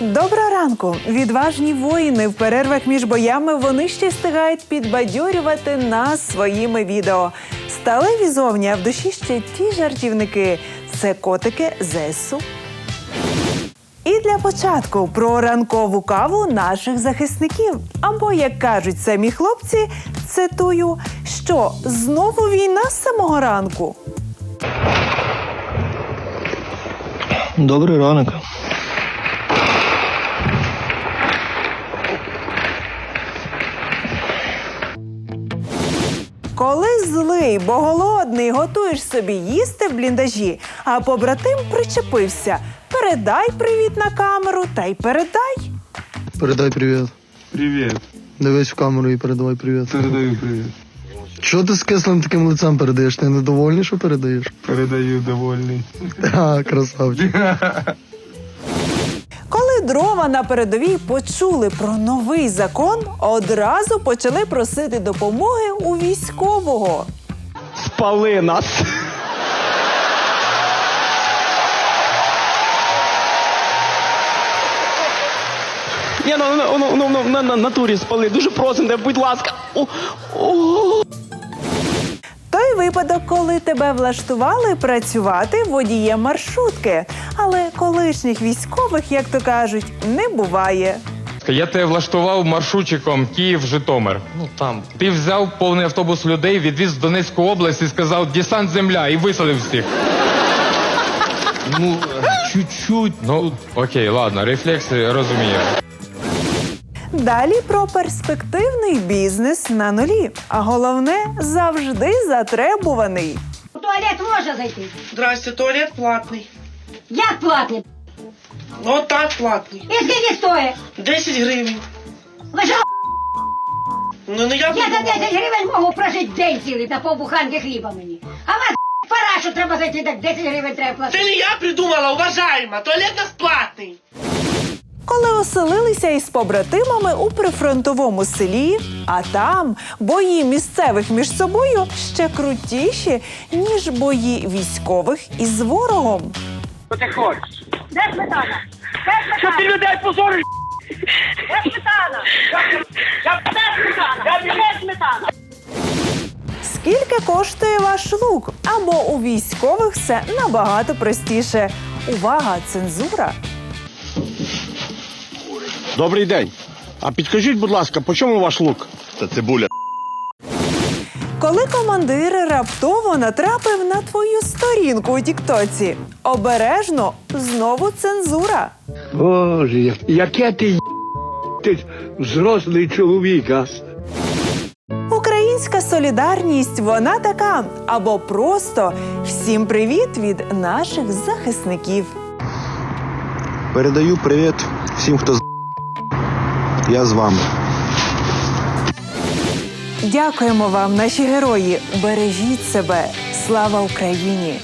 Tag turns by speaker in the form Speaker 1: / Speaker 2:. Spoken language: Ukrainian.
Speaker 1: Доброго ранку! Відважні воїни в перервах між боями вони ще встигають підбадьорювати нас своїми відео. Сталеві зовні, а в душі ще ті жартівники. Це котики ЗСУ. І для початку про ранкову каву наших захисників. Або, як кажуть самі хлопці, цитую, що знову війна з самого ранку.
Speaker 2: Добрий ранок.
Speaker 1: Злий, бо голодний, готуєш собі їсти в бліндажі, а побратим причепився. Передай привіт на камеру та й передай.
Speaker 2: Передай привіт.
Speaker 3: Привет.
Speaker 2: Дивись в камеру і передавай привіт.
Speaker 3: Передаю привет.
Speaker 2: Чого ти з кислим таким лицем передаєш? Ти недовольний, що передаєш?
Speaker 3: Передаю довольний.
Speaker 2: А, красавчик.
Speaker 1: Дрова на передовій почули про новий закон, одразу почали просити допомоги у військового.
Speaker 4: спали нас. Ні, ну, ну, ну, ну, ну, на, на натурі спали. Дуже просимо, будь ласка. О, о.
Speaker 1: Той випадок, коли тебе влаштували працювати водієм маршрутки. Але колишніх військових, як то кажуть, не буває.
Speaker 5: Я тебе влаштував маршрутчиком Київ-Житомир. Ну там. Ти взяв повний автобус людей, відвіз в Донецьку область і сказав десант земля і висадив всіх.
Speaker 3: Ну, чуть-чуть.
Speaker 5: Ну, окей, ладно, рефлекси розумію.
Speaker 1: Далі про перспективний бізнес на нулі. А головне завжди затребуваний.
Speaker 6: У туалет можна зайти?
Speaker 7: Здрасте, туалет платний.
Speaker 6: Як платний?
Speaker 7: Ну так платний.
Speaker 6: І скільки стоїть?
Speaker 7: 10 гривень.
Speaker 6: Ви що,
Speaker 7: Ну не я
Speaker 6: я за
Speaker 7: придумала.
Speaker 6: 10 гривень можу прожити день цілий та повбуханки хліба мені. А вас пора, що треба зайти, так 10 гривень треба платити.
Speaker 7: Це не я придумала, уважаема. Туалет нас платний.
Speaker 1: Коли оселилися із побратимами у прифронтовому селі, а там бої місцевих між собою ще крутіші, ніж бої військових із ворогом.
Speaker 6: Де сметана? Де сметана? Що ти людей позориш? Де сметана? Де сметана? Де сметана?
Speaker 1: Скільки коштує ваш лук? Або у військових все набагато простіше. Увага, цензура.
Speaker 8: Добрий день. А підкажіть, будь ласка, по чому ваш лук? Та цибуля.
Speaker 1: Коли командир раптово натрапив на твою сторінку у Тіктоці, обережно знову цензура.
Speaker 9: Боже, як- яке ти, й- ти взрослий чоловік, а?
Speaker 1: Українська солідарність вона така, або просто всім привіт від наших захисників.
Speaker 8: Передаю привіт всім, хто з. Я з вами.
Speaker 1: Дякуємо вам, наші герої. Бережіть себе. Слава Україні!